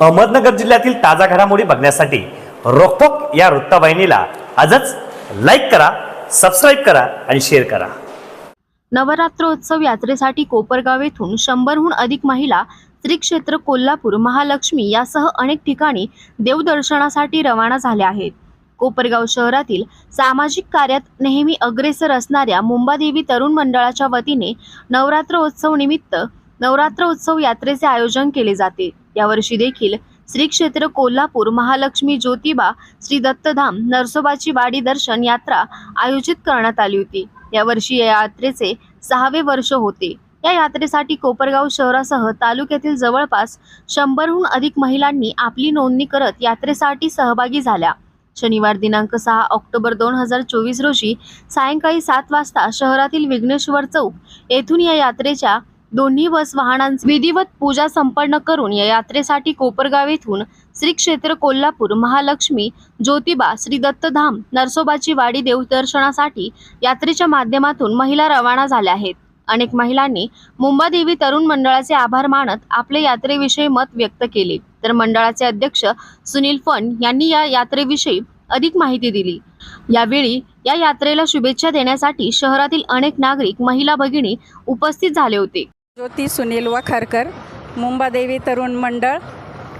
अहमदनगर जिल्ह्यातील ताजा घडामोडी बघण्यासाठी रोखोक या वृत्तवाहिनीला आजच लाईक करा सबस्क्राईब करा आणि शेअर करा. नवरात्रोत्सव यात्रेसाठी कोपरगाव येथून शंभरहून अधिक महिला श्री क्षेत्र कोल्हापूर महालक्ष्मी यासह अनेक ठिकाणी देवदर्शनासाठी रवाना झाल्या आहेत. कोपरगाव शहरातील सामाजिक कार्यात नेहमी अग्रेसर असणाऱ्या मुंबादेवी तरुण मंडळाच्या वतीने नवरात्रोत्सव निमित्त नवरात्रोत्सव यात्रेचे आयोजन केले जाते. यावर्षी देखील श्री क्षेत्र कोल्हापूर महालक्ष्मी ज्योतिबा श्री दत्तधाम नरसोबाची वाडी दर्शन यात्रा आयोजित करण्यात आली होती. यावर्षी या यात्रेचे सहावे वर्ष होते. या यात्रेसाठी कोपरगाव शहरासह तालुक्यातील जवळपास शंभरहून अधिक महिलांनी आपली नोंदणी करत यात्रेसाठी सहभागी झाल्या. शनिवार दिनांक सहा ऑक्टोबर दोन हजार चोवीस रोजी सायंकाळी सात वाजता शहरातील विघ्नेश्वर चौक येथून या यात्रेच्या दोन्ही बस वाहनांची विधिवत पूजा संपन्न करून या यात्रेसाठी कोपरगाव येथून श्री क्षेत्र कोल्हापूर महालक्ष्मी ज्योतिबा श्री दत्तधाम नरसोबाची वाडी देवदर्शनासाठी यात्रेच्या माध्यमातून महिला रवाना झाल्या आहेत. अनेक महिलांनी मुंबादेवी तरुण मंडळाचे आभार मानत आपले यात्रेविषयी मत व्यक्त केले. तर मंडळाचे अध्यक्ष सुनील फण यांनी या यात्रेविषयी अधिक माहिती दिली. यावेळी या यात्रेला शुभेच्छा देण्यासाठी शहरातील अनेक नागरिक महिला भगिनी उपस्थित झाले होते. ज्योती सुनील वखारकर मुंबादेवी तरुण मंडळ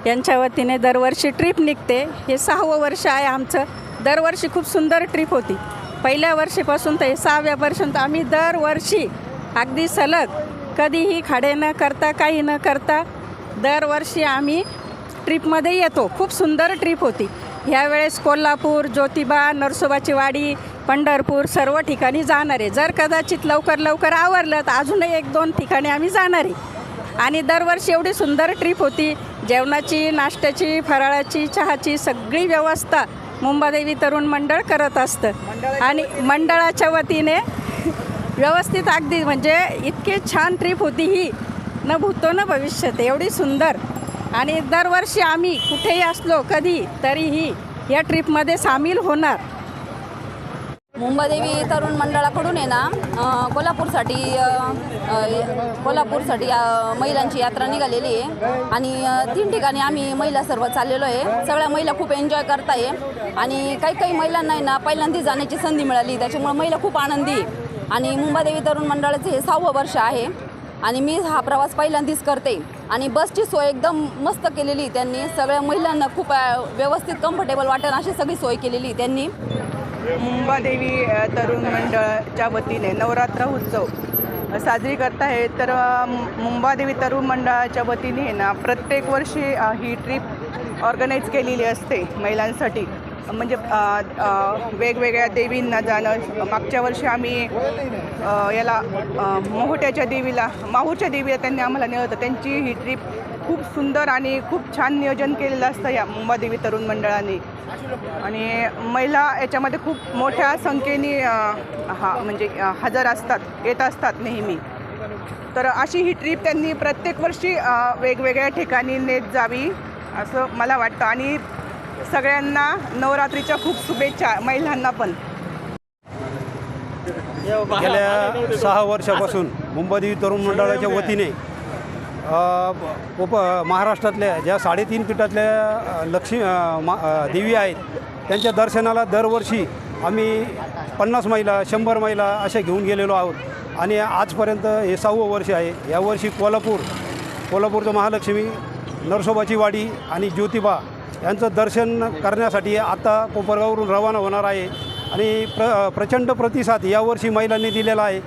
यांच्या वतीने दरवर्षी ट्रिप निघते. हे सहावं वर्ष आहे आमचं. दरवर्षी खूप सुंदर ट्रिप होती. पहिल्या वर्षीपासून ते सहाव्या पर्यंत आम्ही दरवर्षी अगदी सलग कधीही खाडे न करता काही न करता दरवर्षी आम्ही ट्रिपमध्ये येतो. खूप सुंदर ट्रिप होती. ह्यावेळेस कोल्हापूर ज्योतिबा नरसोबाची वाडी पंढरपूर सर्व ठिकाणी जाणार आहे. जर कदाचित लवकर लवकर आवरलं तर अजूनही एक दोन ठिकाणी आम्ही जाणार आहे. आणि दरवर्षी एवढी सुंदर ट्रिप होती. जेवणाची नाश्त्याची फराळाची चहाची सगळी व्यवस्था मुंबादेवी तरुण मंडळ करत असतं. आणि मंडळाच्या वतीने व्यवस्थित अगदी म्हणजे इतकी छान ट्रिप होती ही. न भूतो न भविष्यत. एवढी सुंदर. आणि दरवर्षी आम्ही कुठेही असलो कधी तरीही या ट्रिपमध्ये सामील होणार. मुंबादेवी तरुण मंडळाकडून आहे ना कोल्हापूरसाठी कोल्हापूरसाठी महिलांची यात्रा निघालेली आहे. आणि तीन ठिकाणी आम्ही महिला सर्व चाललेलो आहे. सगळ्या महिला खूप एन्जॉय करताय. आणि काही काही महिलांना आहे ना पहिल्यांदा जाण्याची संधी मिळाली. त्याच्यामुळे महिला खूप आनंदी. आणि मुंबादेवी तरुण मंडळाचे हे सहावं वर्ष आहे. आणि मी हा प्रवास पहिल्यांदाच करते. आणि बसची सोय एकदम मस्त केलेली त्यांनी. सगळ्या महिलांना खूप व्यवस्थित कम्फर्टेबल वाटेल अशी सगळी सोय केलेली त्यांनी. मुंबादेवी तरुण मंडळाच्या वतीने नवरात्र उत्सव साजरी करत आहे तर मुंबादेवी तरुण मंडळाच्या वतीने ना प्रत्येक वर्षी ही ट्रिप ऑर्गनाईज केलेली असते महिलांसाठी. म्हणजे वेगवेगळ्या देवींना जाणं. मागच्या वर्षी आम्ही याला मोहट्याच्या देवीला माहूरच्या देवीला त्यांनी आम्हाला नेलं होतं. त्यांची ही ट्रिप खूप सुंदर आणि खूप छान नियोजन केलेलं असतं या मुंबादेवी तरुण मंडळाने. आणि महिला याच्यामध्ये खूप मोठ्या संख्येने हा म्हणजे हजर असतात येत असतात नेहमी. तर अशी ही ट्रीप त्यांनी प्रत्येक वर्षी वेगवेगळ्या ठिकाणी नेत जावी असं मला वाटतं. आणि सगळ्यांना नवरात्रीच्या खूप शुभेच्छा महिलांना पण. गेल्या सहा वर्षापासून मुंबादेवी तरुण मंडळाच्या वतीने उप महाराष्ट्रातल्या ज्या साडेतीन पीठातल्या लक्ष्मी मा देवी आहेत त्यांच्या दर्शनाला दरवर्षी आम्ही पन्नास महिला शंभर महिला अशा घेऊन गेलेलो आहोत. आणि आजपर्यंत हे सहावं वर्ष आहे. यावर्षी कोल्हापूर कोल्हापूरचं महालक्ष्मी नरसोबाची वाडी आणि ज्योतिबा यांचं दर्शन करण्यासाठी आता कोपरगाववरून रवाना होणार आहे. आणि प्र प्रचंड प्रतिसाद यावर्षी महिलांनी दिलेला आहे.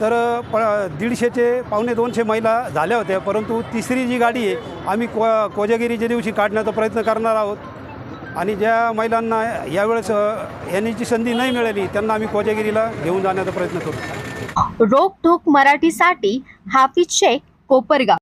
तर प दीडशेचे पावणे दोनशे महिला झाल्या होत्या परंतु तिसरी जी गाडी आहे आम्ही को कोजागिरीच्या दिवशी काढण्याचा प्रयत्न करणार आहोत. आणि ज्या महिलांना यावेळेस येण्याची संधी नाही मिळाली त्यांना आम्ही कोजागिरीला घेऊन जाण्याचा प्रयत्न करू. रोकठोक मराठीसाठी हाफिज शेख कोपरगाव.